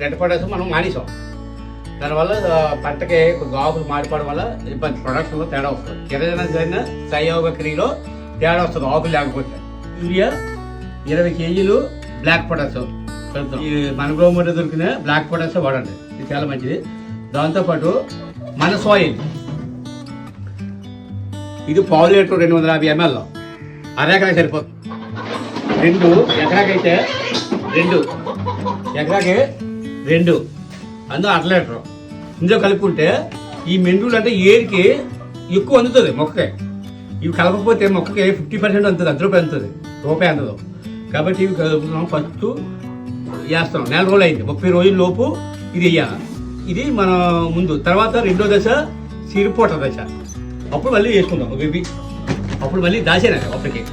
Red మనం మానేసాం. దానివల్ల పంటకి కొద్దిగా ఆకులు మారిపోవడం వల్ల ఇబ్బంది. ప్రొడక్షన్లో తేడా వస్తుంది. కిరజన జరిగిన సయోగ క్రియలో తేడా వస్తుంది ఆకులు లేకపోతే. యూరియా ఇరవై కేజీలు బ్లాక్ పొటాష్ ఈ మన గ్రోమర్ దొరికిన బ్లాక్ పొటాస్ వాడండి. ఇది చాలా మంచిది. దాంతోపాటు మన సాయిల్ ఇది పావు లీటర్ రెండు వందల యాభై ఎంఎల్ అరెకరాకి సరిపోతుంది. రెండు ఎకరాకైతే రెండు. ఎకరాకి రెండు. అందులో అర లీటర్ ఇందులో కలుపుకుంటే ఈ మెండులు అంటే ఏరికి ఎక్కువ అందుతుంది మొక్కకి. ఇవి కలపకపోతే మొక్కకి ఫిఫ్టీ పర్సెంట్ అందుతుంది అర్ధ రూపాయి అందుతుంది రూపాయి అందదు. కాబట్టి ఇవి కలుపుతున్నాం ఫస్ట్ వేస్తాం నెల రోజులు అయింది. ముప్పై రోజుల లోపు ఇది వేయాలి. ఇది మన ముందు తర్వాత రెండో దశ సిరిపోట దశ. అప్పుడు మళ్ళీ వేసుకుందాం. ఒక ఇవి. అప్పుడు మళ్ళీ దాచేనండి అప్పటికి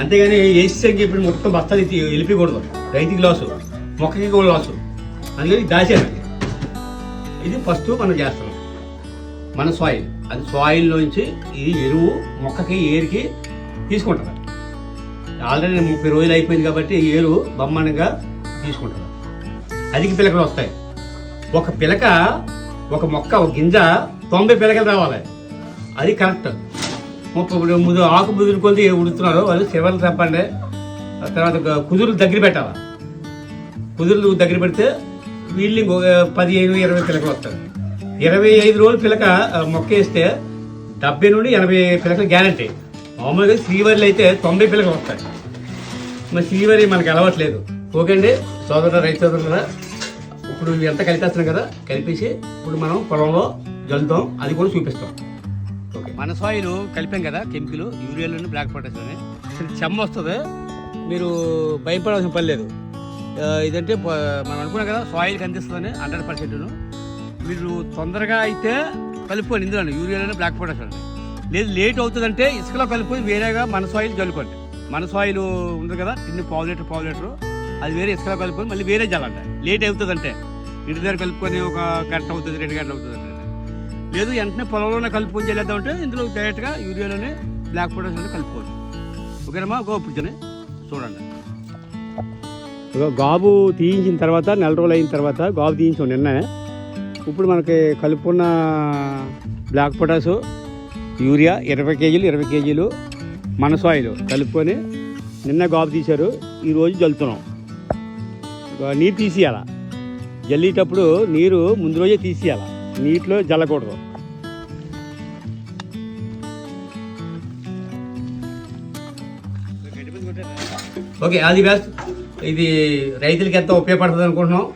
అంతేగాని వేసేసరికి ఇప్పుడు మొత్తం బస్తాలు వెళ్ళిపోకూడదు రైతుకి లాసు. మొక్కకి కూడా లాసు. అందుకని దాచేయాలి ఇది ఫస్ట్ మనం చేస్తున్నాం. మన సాయిల్ అది సాయిల్లోంచి ఇది ఎరువు మొక్కకి ఏరికి తీసుకుంటారు. ఆల్రెడీ ముప్పై రోజులు అయిపోయింది కాబట్టి ఏరు ఎరువు బొమ్మనగా తీసుకుంటారు. అధిక పిలకలు వస్తాయి. ఒక పిలక ఒక మొక్క ఒక గింజ తొంభై పిలకలు రావాలి. అది కరెక్ట్ ముప్పై ఇప్పుడు ముందు ఆకు ముదురు కొద్ది ఉడుతున్నారు. వాళ్ళు చివరి తప్పండి. తర్వాత కుదురు కుదురులు దగ్గర పెట్టాలి. కుదురులు దగ్గర పెడితే వీళ్ళు ఒక పదిహేను ఇరవై పిలకలు వస్తాయి. ఇరవై ఐదు రోజులు పిలక మొక్క వేస్తే డెబ్బై నుండి ఎనభై పిలకలు గ్యారంటీ. మామూలుగా శ్రీవరిలో అయితే తొంభై పిలకలు వస్తాయి. మరి శ్రీవరి మనకి అలవట్లేదు. ఓకే అండి సోదరు రైతు సోదరులరా ఇప్పుడు ఎంత కలిపేస్తున్నాం కదా కలిపేసి ఇప్పుడు మనం పొలంలో జల్లుతాం అది కూడా చూపిస్తాం. ఓకే. మన సాయిలు కలిపాం కదా కెమికలు యూరియాలోని బ్లాక్ పొటాషియం అని అసలు చెమ్మ వస్తుంది మీరు భయపడాల్సిన పని లేదు. ఇదంటే మనం అనుకున్నాం కదా సాయిల్ కనిపిస్తుందని హండ్రెడ్ పర్సెంట్ మీరు తొందరగా అయితే కలుపుకొని ఇందులో యూరియాలోనే బ్లాక్ పొటాష్ అండి లేదు లేట్ అవుతుందంటే ఇసుకలో కలుపుకొని వేరేగా మన సాయిల్ చల్లుకోండి మన సాయిల్ ఉంది కదా ఇన్ని పావు లీటర్ పావు లీటర్. అది వేరే ఇసుకలో కలుపుకొని మళ్ళీ వేరే జల్లండి. లేట్ అవుతుందంటే. ఇంటి దగ్గర కలుపుకొని ఒక గంట అవుతుంది రెండు గంటలు అవుతుంది అంటే లేదు వెంటనే పొలంలోనే కలుపుకొని అంటే ఇందులో డైరెక్ట్గా యూరియాలోనే బ్లాక్ పొటాష్ అనేది కలుపుకోవచ్చు. ఓకేనమ్మా? గోపుర్చని చూడండి. గాబు తీయించిన తర్వాత నెల రోజులు అయిన తర్వాత గాబు తీయించాం నిన్న. ఇప్పుడు మనకి కలుపుకున్న బ్లాక్ పొటాష్ యూరియా ఇరవై కేజీలు ఇరవై కేజీలు మన సాయిల్ కలుపుకొని నిన్న గాబు తీశారు. ఈరోజు జల్లుతున్నాం. నీరు తీసేయాల? జల్లేటప్పుడు నీరు ముందు రోజే తీసేయాల? నీటిలో జల్లకూడదు. ఓకే అది బెస్ట్ ఇది రైతులకి ఎంతో ఉపయోగపడుతుంది అనుకుంటున్నాం.